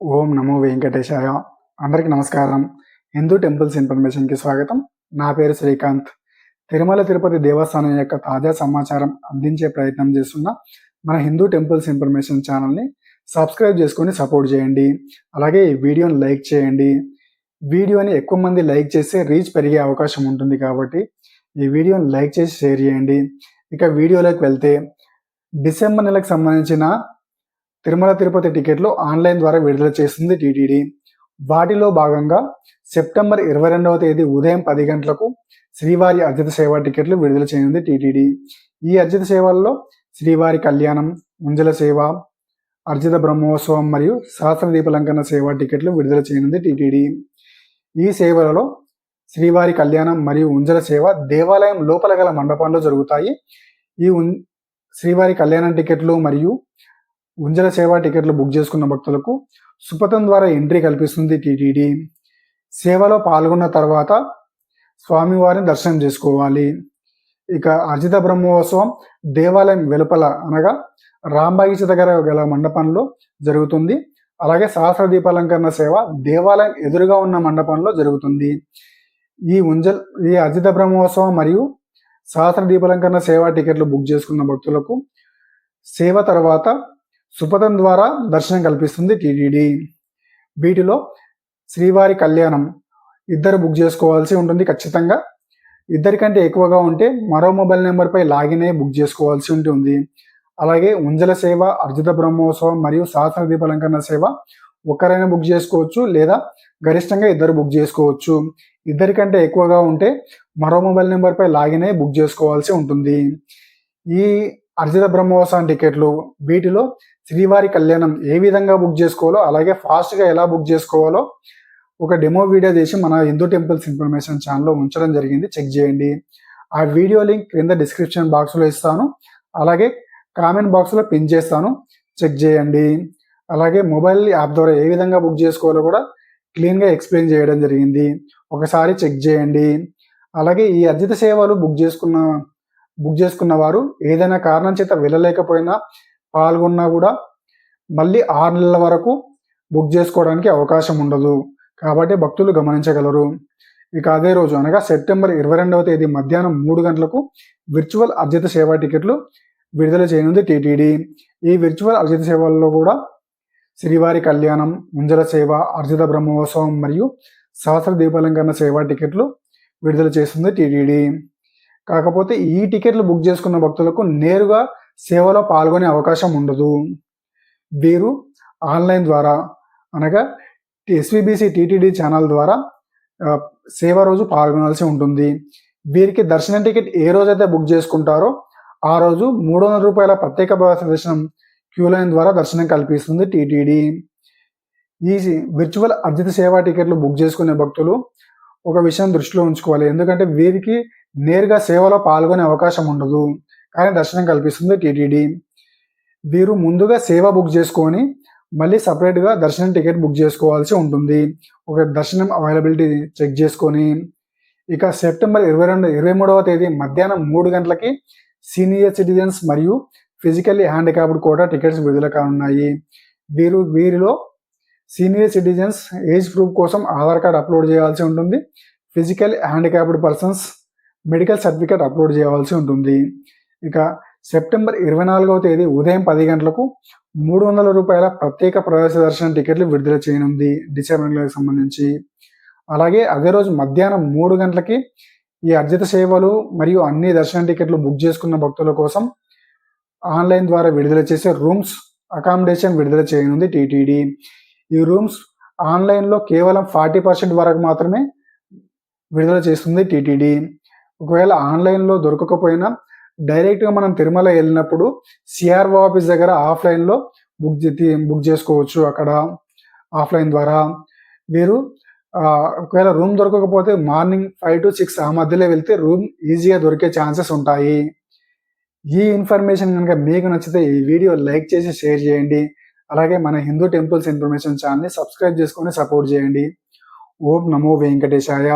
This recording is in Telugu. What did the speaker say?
ఓం నమో వెంకటేశాయ. అందరికీ నమస్కారం. హిందూ టెంపుల్స్ ఇన్ఫర్మేషన్కి స్వాగతం. నా పేరు శ్రీకాంత్. తిరుమల తిరుపతి దేవస్థానం యొక్క తాజా సమాచారం అందించే ప్రయత్నం చేస్తున్న మన హిందూ టెంపుల్స్ ఇన్ఫర్మేషన్ ఛానల్ని సబ్స్క్రైబ్ చేసుకొని సపోర్ట్ చేయండి. అలాగే ఈ వీడియోని లైక్ చేయండి. వీడియోని ఎక్కువ మంది లైక్ చేస్తే రీచ్ పెరిగే అవకాశం ఉంటుంది కాబట్టి ఈ వీడియోని లైక్ చేసి షేర్ చేయండి. ఇక వీడియోలోకి వెళ్తే డిసెంబర్ నెలకు సంబంధించిన తిరుమల తిరుపతి టికెట్లు ఆన్లైన్ ద్వారా విడుదల చేసింది టీటీడీ. వాటిలో భాగంగా సెప్టెంబర్ ఇరవై రెండవ తేదీ ఉదయం పది గంటలకు శ్రీవారి అర్జిత సేవ టికెట్లు విడుదల చేయనుంది టీటీడీ. ఈ అర్జిత సేవల్లో శ్రీవారి కళ్యాణం ముంజల సేవ అర్జిత బ్రహ్మోత్సవం మరియు సహస్ర దీపలంకరణ సేవ టికెట్లు విడుదల చేయనుంది టీటీడీ. ఈ సేవలలో శ్రీవారి కళ్యాణం మరియు ఉంజల సేవ దేవాలయం లోపల గల మండపంలో జరుగుతాయి. ఈ శ్రీవారి కళ్యాణం టికెట్లు మరియు ఉంజల సేవా టికెట్లు బుక్ చేసుకున్న భక్తులకు సుపథం ద్వారా ఎంట్రీ కల్పిస్తుంది టీటీడీ. సేవలో పాల్గొన్న తర్వాత స్వామివారిని దర్శనం చేసుకోవాలి. ఇక అజిత బ్రహ్మోత్సవం దేవాలయం వెలుపల అనగా రాంబాగిచ దగ్గర గల మండపంలో జరుగుతుంది. అలాగే సహస్ర దీపాలంకరణ సేవ దేవాలయం ఎదురుగా ఉన్న మండపంలో జరుగుతుంది. ఈ ఉంజల్ ఈ అజిత బ్రహ్మోత్సవం మరియు సహస్ర దీపాలంకరణ సేవా టికెట్లు బుక్ చేసుకున్న భక్తులకు సేవ తర్వాత సుపథం ద్వారా దర్శనం కల్పిస్తుంది టీటీడీ. వీటిలో శ్రీవారి కళ్యాణం ఇద్దరు బుక్ చేసుకోవాల్సి ఉంటుంది ఖచ్చితంగా. ఇద్దరికంటే ఎక్కువగా ఉంటే మరో మొబైల్ నెంబర్పై లాగిన్ అయ్యి బుక్ చేసుకోవాల్సి ఉంటుంది. అలాగే ఉంజల సేవ అర్జిత బ్రహ్మోత్సవం మరియు సహస్ర దీపాలంకరణ సేవ ఒక్కరైనా బుక్ చేసుకోవచ్చు లేదా గరిష్టంగా ఇద్దరు బుక్ చేసుకోవచ్చు. ఇద్దరికంటే ఎక్కువగా ఉంటే మరో మొబైల్ నెంబర్పై లాగిన్ అయ్యి బుక్ చేసుకోవాల్సి ఉంటుంది. ఈ అర్జిత బ్రహ్మోత్సవం టికెట్లు వీటిలో శ్రీవారి కళ్యాణం ఏ విధంగా బుక్ చేసుకోవాలో అలాగే ఫాస్ట్గా ఎలా బుక్ చేసుకోవాలో ఒక డెమో వీడియో చేసి మన హిందూ టెంపుల్స్ ఇన్ఫర్మేషన్ ఛానల్లో ఉంచడం జరిగింది. చెక్ చేయండి. ఆ వీడియో లింక్ క్రింద డిస్క్రిప్షన్ బాక్స్లో ఇస్తాను. అలాగే కామెంట్ బాక్స్లో పిన్ చేస్తాను. చెక్ చేయండి. అలాగే మొబైల్ యాప్ ద్వారా ఏ విధంగా బుక్ చేసుకోవాలో కూడా క్లీన్గా ఎక్స్ప్లెయిన్ చేయడం జరిగింది. ఒకసారి చెక్ చేయండి. అలాగే ఈ అర్జిత సేవలు బుక్ చేసుకున్న బుక్ చేసుకున్న వారు ఏదైనా కారణం చేత వెళ్ళలేకపోయినా పాల్గొన్నా కూడా మళ్ళీ ఆరు నెలల వరకు బుక్ చేసుకోవడానికి అవకాశం ఉండదు. కాబట్టి భక్తులు గమనించగలరు. ఇక అదే రోజు అనగా సెప్టెంబర్ ఇరవై రెండవ తేదీ మధ్యాహ్నం మూడు గంటలకు విర్చువల్ అర్జిత సేవ టికెట్లు విడుదల చేయనుంది టీటీడీ. ఈ విర్చువల్ అర్జిత సేవల్లో కూడా శ్రీవారి కళ్యాణం ముంజల సేవ అర్జిత బ్రహ్మోత్సవం మరియు సహస్ర దీపాలంకరణ సేవా టికెట్లు విడుదల చేస్తుంది టీటీడీ. కాకపోతే ఈ టికెట్లు బుక్ చేసుకున్న భక్తులకు నేరుగా సేవలో పాల్గొనే అవకాశం ఉండదు. వీరు ఆన్లైన్ ద్వారా అనగా ఎస్విబిసి టీటీడీ ఛానల్ ద్వారా సేవ రోజు పాల్గొనాల్సి ఉంటుంది. వీరికి దర్శనం టికెట్ ఏ రోజైతే బుక్ చేసుకుంటారో ఆ రోజు మూడు వందల రూపాయల ప్రత్యేక ప్రవేశ దర్శనం క్యూ లైన్ ద్వారా దర్శనం కల్పిస్తుంది టీటీడీ. ఈ విర్చువల్ అర్జిత సేవా టికెట్లు బుక్ చేసుకునే భక్తులు ఒక విషయం దృష్టిలో ఉంచుకోవాలి. ఎందుకంటే వీరికి నేరుగా సేవలో పాల్గొనే అవకాశం ఉండదు. కానీ దర్శనం కల్పిస్తుంది టీటీడీ. వీరు ముందుగా సేవ బుక్ చేసుకొని మళ్ళీ సపరేట్గా దర్శనం టికెట్ బుక్ చేసుకోవాల్సి ఉంటుంది. ఒక దర్శనం అవైలబిలిటీ చెక్ చేసుకొని. ఇక సెప్టెంబర్ ఇరవై రెండు ఇరవై మూడవ తేదీ మధ్యాహ్నం మూడు గంటలకి సీనియర్ సిటిజన్స్ మరియు ఫిజికల్లీ హ్యాండిక్యాప్డ్ కూడా టికెట్స్ విడుదల కానున్నాయి. వీరు వీరిలో సీనియర్ సిటిజన్స్ ఏజ్ ప్రూఫ్ కోసం ఆధార్ కార్డ్ అప్లోడ్ చేయాల్సి ఉంటుంది. Physical handicapped persons medical certificate upload చేయాల్సి ఉంటుంది. ఇక సెప్టెంబర్ ఇరవై నాలుగవ తేదీ ఉదయం పది గంటలకు మూడు వందల రూపాయల ప్రత్యేక ప్రవేశ దర్శనం టికెట్లు విడుదల చేయనుంది డిసెంబర్ సంబంధించి. అలాగే అదే రోజు మధ్యాహ్నం మూడు గంటలకి ఈ అర్జిత సేవలు మరియు అన్ని దర్శన టికెట్లు బుక్ చేసుకున్న భక్తుల కోసం ఆన్లైన్ ద్వారా విడుదల చేసే రూమ్స్ అకామిడేషన్ విడుదల చేయనుంది టీటీడీ. ఈ రూమ్స్ ఆన్లైన్లో కేవలం ఫార్టీ పర్సెంట్ వరకు మాత్రమే విడుదల చేస్తుంది టీటీడీ. ఒకవేళ ఆన్లైన్లో దొరకకపోయినా డైరెక్ట్గా మనం తిరుమల వెళ్ళినప్పుడు సిఆర్ఓ ఆఫీస్ దగ్గర ఆఫ్లైన్లో బుక్ బుక్ చేసుకోవచ్చు అక్కడ ఆఫ్లైన్ ద్వారా. మీరు ఒకవేళ రూమ్ దొరకకపోతే మార్నింగ్ ఫైవ్ టు సిక్స్ ఆ మధ్యలో వెళ్తే రూమ్ ఈజీగా దొరికే ఛాన్సెస్ ఉంటాయి. ఈ ఇన్ఫర్మేషన్ కనుక మీకు నచ్చితే ఈ వీడియో లైక్ చేసి షేర్ చేయండి. అలాగే మన హిందూ టెంపుల్స్ ఇన్ఫర్మేషన్ ఛానల్ని సబ్స్క్రైబ్ చేసుకొని సపోర్ట్ చేయండి. ఓం నమో వెంకటేశాయ.